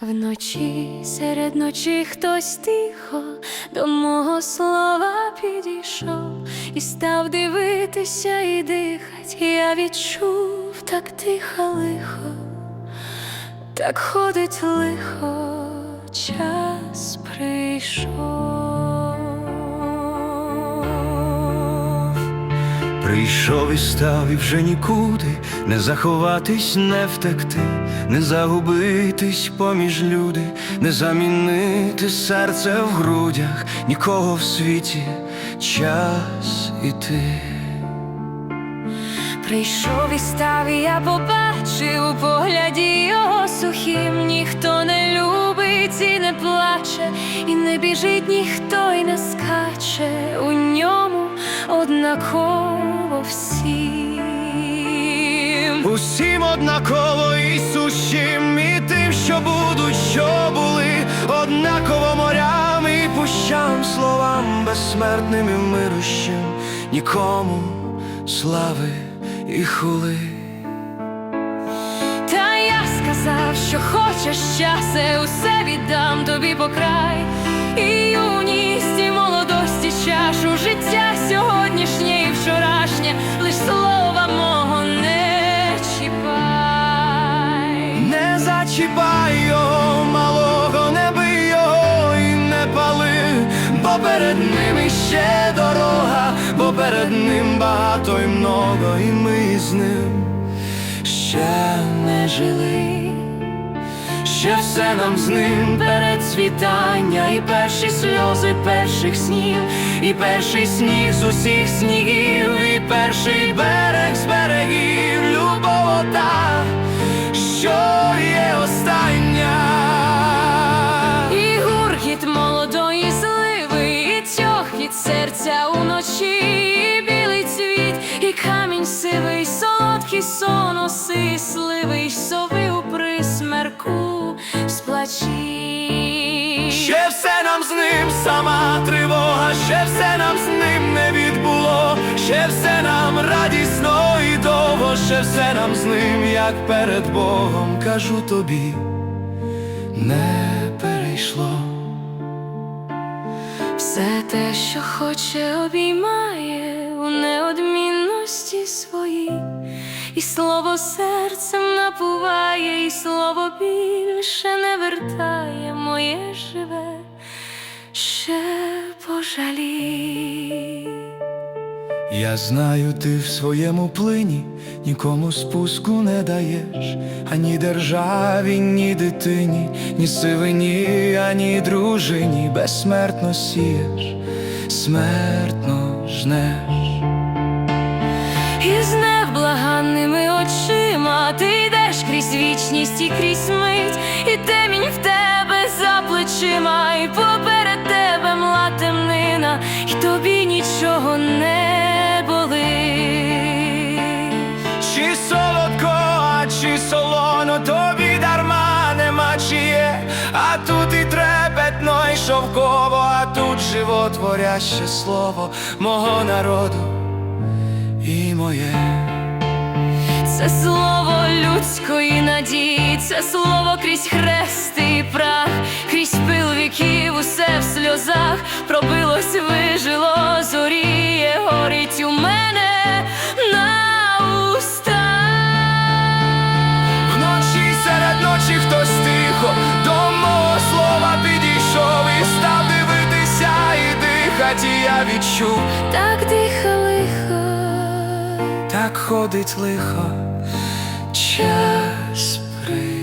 Вночі серед ночі хтось тихо до мого слова підійшов і став дивитися і дихать. Я відчув так тихо лихо, так ходить лихо, Прийшов і став і вже нікуди не заховатись, не втекти, не загубитись поміж люди, не замінити серце в грудях, нікого в світі, час іти. Прийшов і став, і я побачив у погляді його сухим. Ніхто не любить і не плаче, і не біжить ніхто і не скаче. У ньому однаково всім. Усім однаково і сущим, і тим, що будуть, що були, однаково морям і пущам, словам безсмертним і мирущим, нікому слави і хули. Та я сказав, що хочеш щастя, усе віддам тобі по край. І Не зачіпай його, малого, не бий його і не пали, бо перед ним іще дорога, бо перед ним багато і много, і ми з ним ще не жили. Ще все нам з ним перед світання, і перші сльози перших снів, і перший сніг з усіх снігів, і перший берег сивий, солодкий сон оси, сливий сови у присмерку сплачі. Ще все нам з ним сама тривога, ще все нам з ним не відбуло, ще все нам радісно і довго, ще все нам з ним, як перед Богом, кажу тобі, не перейшло. Все те, що хоче, обіймає своїй, і слово серцем напуває, і слово більше не вертає моє живе, ще пожалій. Я знаю, ти в своєму плині нікому спуску не даєш, ані державі, ні дитині, ні сивині, ані дружині, безсмертно сієш, смертно жнеш. Вічність і крізь мить, і темінь в тебе за плечима, і поперед тебе мла темнина, і тобі нічого не болить. Чи солодко, а чи солоно, тобі дарма нема чиє, а тут і трепетно, і шовково, а тут животворяще слово мого народу і моє. Це слово людської надії, це слово крізь хрест і прах, крізь пил віків, усе в сльозах пробилось, вижило, зоріє, горить у мене на устах. Вночі серед ночі хтось тихо до мого слова підійшов і став дивитися і дихать, і я відчув, Так лихо, так ходить лихо час прийде.